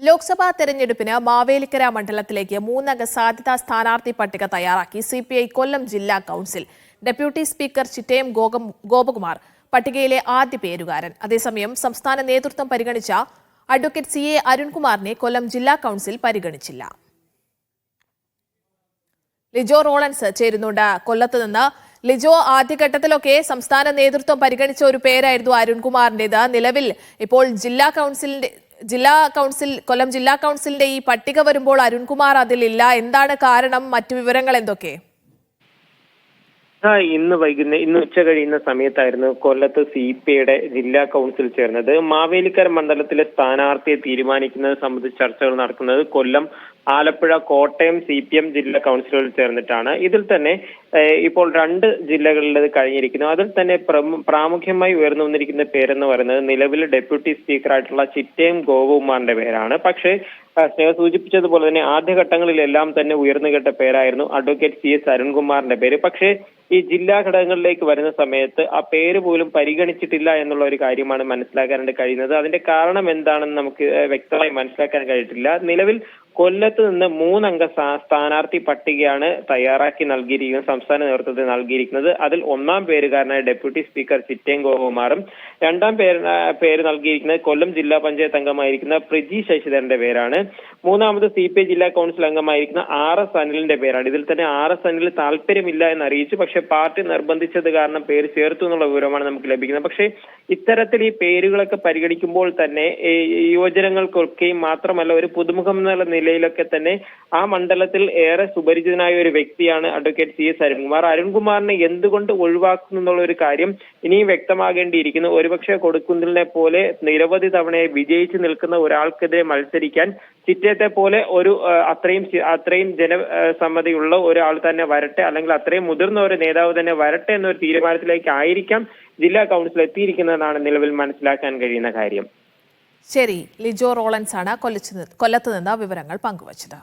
ലോക്സഭാ തെരഞ്ഞെടുപ്പിന് മാവേലിക്കര മണ്ഡലത്തിലേക്ക് മൂന്നംഗ സാധ്യതാ സ്ഥാനാർത്ഥി പട്ടിക തയ്യാറാക്കി സി പി ഐ കൊല്ലം ജില്ലാ കൗൺസിൽ. ഡെപ്യൂട്ടി സ്പീക്കർ ചിറ്റയം ഗോകം ഗോപകുമാർ പട്ടികയിലെ ആദ്യ പേരുകാരൻ. അതേസമയം സംസ്ഥാന നേതൃത്വം പരിഗണിച്ച അഡ്വക്കേറ്റ് സി എ അരുൺകുമാറിനെ കൊല്ലം ജില്ലാ കൗൺസിൽ പരിഗണിച്ചില്ല. ലിജോ റോളൻസ് ചേരുന്നുണ്ട്. കൊല്ലത്ത് നിന്ന് ലിജോ ആദ്യഘട്ടത്തിലൊക്കെ സംസ്ഥാന നേതൃത്വം പരിഗണിച്ച ഒരു പേരായിരുന്നു അരുൺകുമാറിന്റേത് നിലവിൽ ഇപ്പോൾ ജില്ലാ കൗൺസിലിന്റെ ജില്ലാ കൗൺസിൽ കൊല്ലം ജില്ലാ കൗൺസിലിന്റെ ഈ പട്ടിക വരുമ്പോൾ അരുൺകുമാർ അതിലില്ല. എന്താണ് കാരണം? മറ്റു വിവരങ്ങൾ എന്തൊക്കെ? ആ ഇന്ന് വൈകുന്നേരം ഇന്ന് ഉച്ച കഴിയുന്ന സമയത്തായിരുന്നു കൊല്ലത്ത് സി പി ഐയുടെ ജില്ലാ കൗൺസിൽ ചേർന്നത്. മാവേലിക്കര മണ്ഡലത്തിലെ സ്ഥാനാർത്ഥിയെ തീരുമാനിക്കുന്നത് സംബന്ധിച്ച് ചർച്ചകൾ നടക്കുന്നത് Kollam Alappuzha Kottayam C P M ജില്ലാ കൗൺസിലുകൾ ചേർന്നിട്ടാണ്. ഇതിൽ തന്നെ ഇപ്പോൾ രണ്ട് ജില്ലകളിൽ ഇത് കഴിഞ്ഞിരിക്കുന്നു. അതിൽ തന്നെ പ്രാമുഖ്യമായി ഉയർന്നു വന്നിരിക്കുന്ന പേരെന്ന് പറയുന്നത് നിലവിലെ ഡെപ്യൂട്ടി സ്പീക്കറായിട്ടുള്ള ചിറ്റയം ഗോപകുമാറിന്റെ പേരാണ്. പക്ഷേ സ്നേഹ സൂചിപ്പിച്ചതുപോലെ തന്നെ ആദ്യ ആദ്യഘട്ടങ്ങളിലെല്ലാം തന്നെ ഉയർന്നു കേട്ട പേരായിരുന്നു അഡ്വക്കേറ്റ് സി എസ് അരുൺകുമാറിന്റെ പേര്. പക്ഷേ ഈ ജില്ലാ ഘടകങ്ങളിലേക്ക് വരുന്ന സമയത്ത് ആ പേര് പോലും പരിഗണിച്ചിട്ടില്ല എന്നുള്ള ഒരു കാര്യമാണ് മനസ്സിലാക്കാനായിട്ട് കഴിയുന്നത്. അതിന്റെ കാരണം എന്താണെന്ന് നമുക്ക് വ്യക്തമായി മനസ്സിലാക്കാൻ കഴിഞ്ഞിട്ടില്ല നിലവിൽ കൊല്ലത്ത് നിന്ന് മൂന്നംഗ സ്ഥാ- സ്ഥാനാർത്ഥി പട്ടികയാണ് തയ്യാറാക്കി നൽകിയിരിക്കുന്നത് സംസ്ഥാന നേതൃത്വത്തിൽ നൽകിയിരിക്കുന്നത്. അതിൽ ഒന്നാം പേരുകാരനായ ഡെപ്യൂട്ടി സ്പീക്കർ ചിറ്റേം രണ്ടാം പേര് പേര് നൽകിയിരിക്കുന്നത് കൊല്ലം ജില്ലാ പഞ്ചായത്ത് അംഗമായിരിക്കുന്ന പ്രിജി ശശിധരന്റെ പേരാണ്. മൂന്നാമത് സി പി ഐ ജില്ലാ കൗൺസിൽ അംഗമായിരിക്കുന്ന ആർ എസ് അനിലിന്റെ പേരാണ്. ഇതിൽ തന്നെ ആർ എസ് അനിൽ താല്പര്യമില്ല എന്ന് അറിയിച്ചു പക്ഷെ പാർട്ടി നിർബന്ധിച്ചത് കാരണം പേര് ചേർത്തു എന്നുള്ള വിവരമാണ് നമുക്ക് ലഭിക്കുന്നത്. പക്ഷേ ഇത്തരത്തിൽ ഈ പേരുകളൊക്കെ പരിഗണിക്കുമ്പോൾ തന്നെ യുവജനങ്ങൾക്കൊക്കെയും മാത്രമല്ല ഒരു പുതുമുഖം എന്നുള്ള നിലയിലൊക്കെ തന്നെ ആ മണ്ഡലത്തിൽ ഏറെ സുപരിചിതനായ ഒരു വ്യക്തിയാണ് അഡ്വക്കേറ്റ് സി എസ് അരുൺകുമാർ. അരുൺകുമാറിനെ എന്തുകൊണ്ട് ഒഴിവാക്കുന്നു എന്നുള്ള ഒരു കാര്യം ഇനിയും വ്യക്തമാകേണ്ടിയിരിക്കുന്നു. ഒരുപക്ഷെ കൊടുക്കുന്നിലിനെ പോലെ നിരവധി തവണയെ വിജയിച്ചു നിൽക്കുന്ന ഒരാൾക്കെതിരെ മത്സരിക്കാൻ ചിറ്റയത്തെ പോലെ ഒരു അത്രയും അത്രയും ജനസമ്മതിയുള്ള ഒരാൾ തന്നെ വരട്ടെ അല്ലെങ്കിൽ അത്രയും മുതിർന്ന ഒരു നേതാവ് തന്നെ വരട്ടെ എന്നൊരു തീരുമാനത്തിലേക്ക് ആയിരിക്കാം ജില്ലാ കൗൺസിൽ എത്തിയിരിക്കുന്നതാണ് നിലവിൽ മനസ്സിലാക്കാൻ കഴിയുന്ന കാര്യം. ശരി ലിജോ റോളൻസ് ആണ് കൊല്ലത്ത് നിന്ന് വിവരങ്ങൾ പങ്കുവച്ചത്.